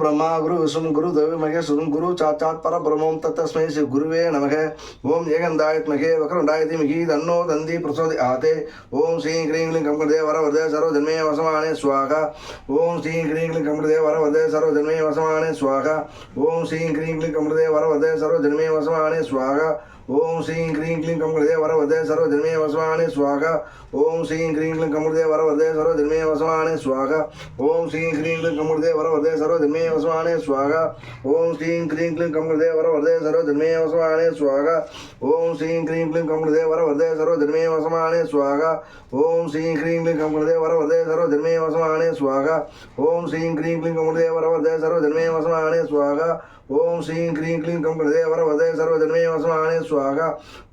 பிரம்மா குரு விஷ்ணு குரு தேவி மகேஸ்வரம் குரு சாச்சாத் பரபிரமோம் தத்தஸ்மை ஸ்ரீ குருவே நமக ஓம் ஏகந்தாயத்மகே வக்ரண்டாயதி மிகி தன்னோ தந்தி பிரசோதி ஆதே ஓம் ஸ்ரீ கிரீம் க்ளீம் கம்பதே வரவதே சர்வஜன்மே வசமானே சுவாகா ஓம் ஸ்ரீ கிரீம் க்ளீம் கம்பதே வரவதே சர்வஜன்மே வசமானே சுவாகா ஓம் ஸ்ரீ கிரீம் க்ளீம் கம்பதே வரவதே சர்வஜன்மே வசமானே சுவாகா ஸ்வாகா ஓம் ஸ்ரீம் க்ரீம் க்ளீம் கமலதே வரவதே சர்வஜன்மே வசமானே ஸ்வாகா ஓம் ஸ்ரீம் க்ரீம் க்ளீம் கமலதே வரவதே சர்வஜன்மே வசமானே ஸ்வாகா ஓம் ஸ்ரீம் க்ரீம் க்ளீம் கமலதே வரவதே சர்வஜன்மே வசமானே ஸ்வாகா ஓம் ஸ்ரீம் க்ரீம் க்ளீம் கமலதே வரவதே சர்வஜன்மே வசமானே ஸ்வாகா ஓம் ஸ்ரீம் க்ரீம் க்ளீம் கமலதே வரவதே சர்வஜன்மே வசமானே ஸ்வாகா ஓம் ஸ்ரீம் க்ரீம் க்ளீம் கமலதே வரவதே சர்வஜன்மே வசமானே ஸ்வாகா ஓம் ஸ்ரீம் க்ரீம் க்ளீம் கமலதே வரவதே சர்வஜன்மே வசமானே ஸ்வாகா ஓம் ஸ்ரீம் க்ரீம் க்ளீம் கமலதே வரவதே சர்வஜன்மே வசமானே ஸ்வாகா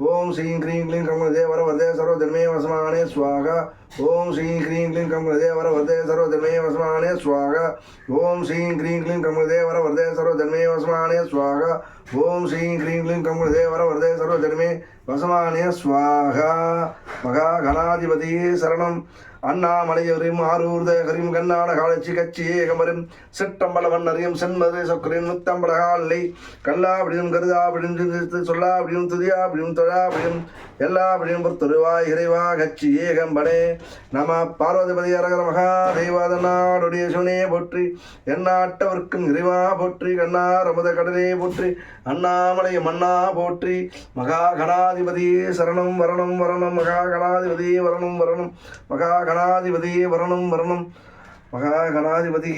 ஓம் ஸ்ரீம் க்ரீம் க்ளீம் கமலதே வரவதே சர்வஜன்மே வசமானே ஸ்வாகா ஓம் ஸ்ரீம் க்ரீம் க்ளீம் கமலதே வரதே சர்வதன்மே வசமானே சுவாக. ஓம் ஸ்ரீம் க்ரீம் க்ளீம் கமலதே வரதே சர்வதன்மே வசமானே சுவாக. ஓம் ஸ்ரீம் க்ரீம் க்ளீம் கமலதே வரதே சர்வதன்மே வசமானே ஸ்வாகா மகா கணாதிபதி சரணம். அண்ணாமலையொரியும் ஆரூர்த ஹரிம் கண்ணாட காலச்சி கச்சி ஏகமரும் சிற்றம்பலவன் அறியும் சென்மது சொக்கரின் முத்தம்பலகாலை கல்லா அப்படியும் கருதா அப்படியும் சொல்லா அப்படியும் துதியா அப்படியும் தொழா அப்படியும் எல்லா அப்படியும் பொறுத்தொருவாய் இறைவா கச்சி ஏகம்படே நம பார்வதிபதி அரகர மகாதேவாத நாடுடைய சுனே போற்றி எண்ணாட்டவர்க்கும் இறைவா போற்றி கண்ணா ரமத கடலே போற்றி அண்ணாமலை மன்னா போற்றி மகா கணாதிபதி சரணம் வரணம் வரணம் மகா கணாதிபதி வரணம் வரணம் மகா கணாதிபதி வரணம் வரணம் மகா கணாதிபதி